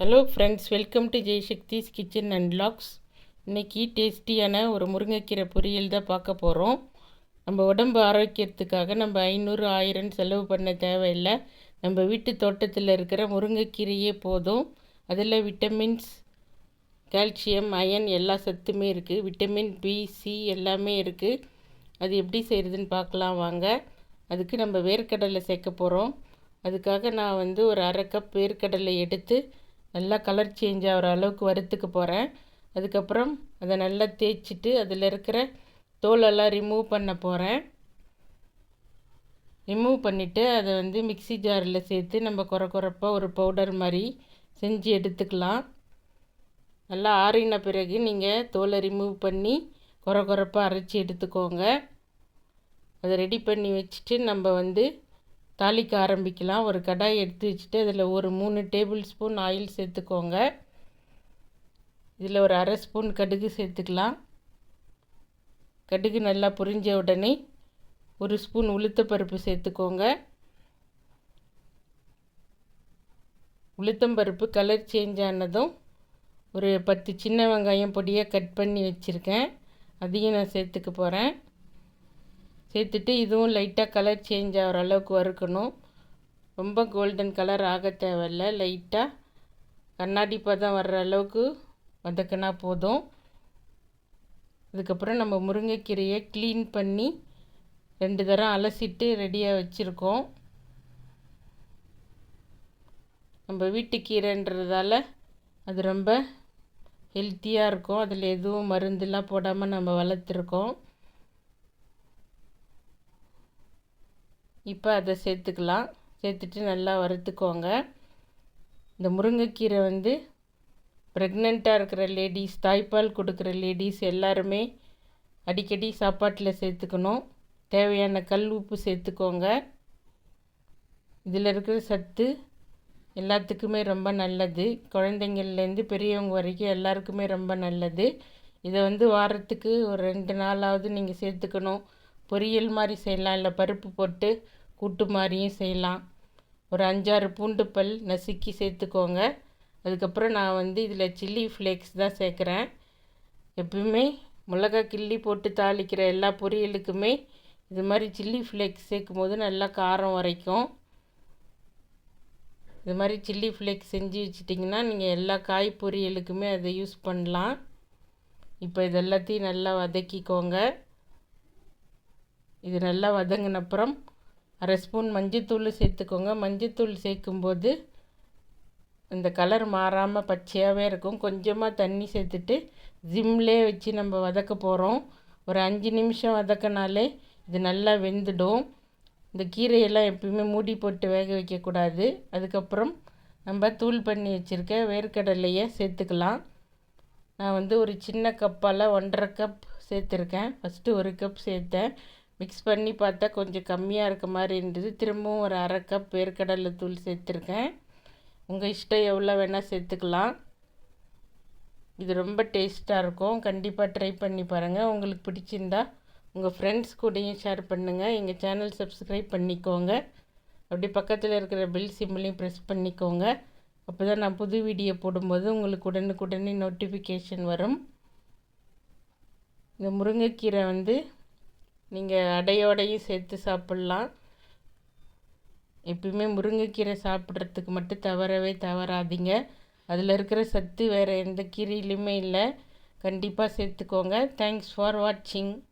Hello friends welcome to Jaishakthi's kitchen and vlogs இன்றைக்கி டேஸ்டியான ஒரு முருங்கைக்கீரை பொரியல் தான் பார்க்க போகிறோம் நம்ம உடம்பு ஆரோக்கியத்துக்காக நம்ம ஐநூறு ஆயிரம் செலவு பண்ண தேவையில்லை. நம்ம வீட்டு தோட்டத்தில் இருக்கிற முருங்கைக்கீரையே போதும். அதில் விட்டமின்ஸ் கால்சியம் அயன் எல்லா சத்துமே இருக்குது விட்டமின் பி சி எல்லாமே இருக்குது அது எப்படி செய்கிறதுன்னு பார்க்கலாம் வாங்க. அதுக்கு நம்ம வேர்க்கடலை சேர்க்க போகிறோம் அதுக்காக நான் வந்து ஒரு அரை கப் வேர்க்கடலை எடுத்து நல்லா கலர் சேஞ்ச் ஆகிற அளவுக்கு வறுத்துக்க போகிறேன் அதுக்கப்புறம் அதை நல்லா தேய்ச்சிட்டு அதில் இருக்கிற தோலெல்லாம் ரிமூவ் பண்ண போகிறேன் ரிமூவ் பண்ணிவிட்டு அதை வந்து மிக்சி ஜாரில் சேர்த்து நம்ம குறை குறைப்பாக ஒரு பவுடர் மாதிரி செஞ்சு எடுத்துக்கலாம். நல்லா ஆறின பிறகு நீங்கள் தோலை ரிமூவ் பண்ணி குறை குறைப்பாக அரைச்சி எடுத்துக்கோங்க. அதை ரெடி பண்ணி வச்சுட்டு நம்ம வந்து தாளிக்க ஆரம்பிக்கலாம். ஒரு கடாய் எடுத்து வச்சுட்டு அதில் ஒரு மூணு டேபிள் ஸ்பூன் ஆயில் சேர்த்துக்கோங்க. இதில் ஒரு அரை ஸ்பூன் கடுகு சேர்த்துக்கலாம். கடுகு நல்லா புரிஞ்ச உடனே ஒரு ஸ்பூன் உளுத்தப்பருப்பு சேர்த்துக்கோங்க. உளுத்தம்பருப்பு கலர் சேஞ்ச் ஆனதும் ஒரு பத்து சின்ன வெங்காயம் பொடியாக கட் பண்ணி வச்சுருக்கேன். அதையும் நான் சேர்த்துக்க போகிறேன். சேர்த்துட்டு இதுவும் லைட்டாக கலர் சேஞ்ச் ஆகிற அளவுக்கு வறுக்கணும். ரொம்ப கோல்டன் கலர் ஆக தேவையில்ல. லைட்டாக கண்ணாடி பதம் வர்ற அளவுக்கு வதக்கினா போதும். அதுக்கப்புறம் நம்ம முருங்கைக்கீரையை க்ளீன் பண்ணி ரெண்டு தரம் அலசிட்டு ரெடியாக வச்சுருக்கோம். நம்ம வீட்டு கீரைன்றதால அது ரொம்ப ஹெல்த்தியாக இருக்கும். அதில் எதுவும் மருந்துலாம் போடாமல் நம்ம வளர்த்துருக்கோம். இப்போ அதை சேர்த்துக்கலாம். சேர்த்துட்டு நல்லா வறுத்துக்கோங்க. இந்த முருங்கைக்கீரை வந்து ப்ரெக்னெண்ட்டாக இருக்கிற லேடிஸ் தாய்ப்பால் கொடுக்குற லேடிஸ் எல்லாருமே அடிக்கடி சாப்பாட்டில் சேர்த்துக்கணும். தேவையான கல் உப்பு சேர்த்துக்கோங்க. இதில் இருக்கிற சத்து எல்லாத்துக்குமே ரொம்ப நல்லது. குழந்தைங்கள்லேருந்து பெரியவங்க வரைக்கும் எல்லாருக்குமே ரொம்ப நல்லது. இதை வந்து வாரத்துக்கு ஒரு ரெண்டு நாளாவது நீங்கள் சேர்த்துக்கணும். பொரியல் மாதிரி செய்யலாம் இல்லை பருப்பு போட்டு கூட்டு மாதிரியும் செய்யலாம். ஒரு அஞ்சாறு பூண்டு பல் நசுக்கி சேர்த்துக்கோங்க. அதுக்கப்புறம் நான் வந்து இதில் சில்லி ஃப்ளேக்ஸ் தான் சேர்க்குறேன். எப்பவுமே மிளகா கிள்ளி போட்டு தாளிக்கிற எல்லா பொரியலுக்குமே இது மாதிரி சில்லி ஃப்ளேக்ஸ் சேர்க்கும் போது நல்லா காரம் வரைக்கும் இது மாதிரி சில்லி ஃப்ளேக்ஸ் செஞ்சு வச்சிட்டிங்கன்னா நீங்கள் எல்லா காய் பொரியலுக்குமே அதை யூஸ் பண்ணலாம். இப்போ இது எல்லாத்தையும் நல்லா வதக்கிக்கோங்க. இது நல்லா வதங்கினப்புறம் அரை ஸ்பூன் மஞ்சத்தூள் சேர்த்துக்கோங்க. மஞ்சத்தூள் சேர்க்கும்போது இந்த கலர் மாறாமல் பச்சையாகவே இருக்கும். கொஞ்சமாக தண்ணி சேர்த்துட்டு ஜிம்லே வச்சு நம்ம வதக்க போகிறோம் ஒரு அஞ்சு நிமிஷம் வதக்கினாலே இது நல்லா வெந்துடும். இந்த கீரையெல்லாம் எப்பயுமே மூடி போட்டு வேக வைக்கக்கூடாது அதுக்கப்புறம் நம்ம தூள் பண்ணி வச்சுருக்க வேர்க்கடலையை சேர்த்துக்கலாம். நான் வந்து ஒரு சின்ன கப்பால் ஒன்றரை கப் சேர்த்துருக்கேன். ஃபஸ்ட்டு ஒரு கப் சேர்த்தேன். மிக்ஸ் பண்ணி பார்த்தா கொஞ்சம் கம்மியாக இருக்க மாதிரி இருந்தது. திரும்பவும் ஒரு அரை கப் வேர்க்கடலை தூள் சேர்த்துருக்கேன். உங்கள் இஷ்டம் எவ்வளோ வேணால் சேர்த்துக்கலாம். இது ரொம்ப டேஸ்ட்டாக இருக்கும். கண்டிப்பாக ட்ரை பண்ணி பாருங்கள் உங்களுக்கு பிடிச்சிருந்தா உங்கள் ஃப்ரெண்ட்ஸ் கூடயும் ஷேர் பண்ணுங்கள் எங்கள் சேனல் சப்ஸ்கிரைப் பண்ணிக்கோங்க. அப்படி பக்கத்தில் இருக்கிற பில் சிம்பிளையும் ப்ரெஸ் பண்ணிக்கோங்க. அப்போ தான் நான் புது வீடியோ போடும்போது உங்களுக்கு உடனுக்குடனே நோட்டிஃபிகேஷன் வரும். இந்த முருங்கைக்கீரை வந்து நீங்கள் அடையோடையும் சேர்த்து சாப்பிட்லாம். எப்பயுமே முருங்கைக்கீரை சாப்பிட்றதுக்கு மட்டும் தவறவே தவறாதீங்க. அதில் இருக்கிற சத்து வேறு எந்த கீரையிலுமே இல்லை. கண்டிப்பாக சேர்த்துக்கோங்க. தேங்க்ஸ் ஃபார் வாட்சிங்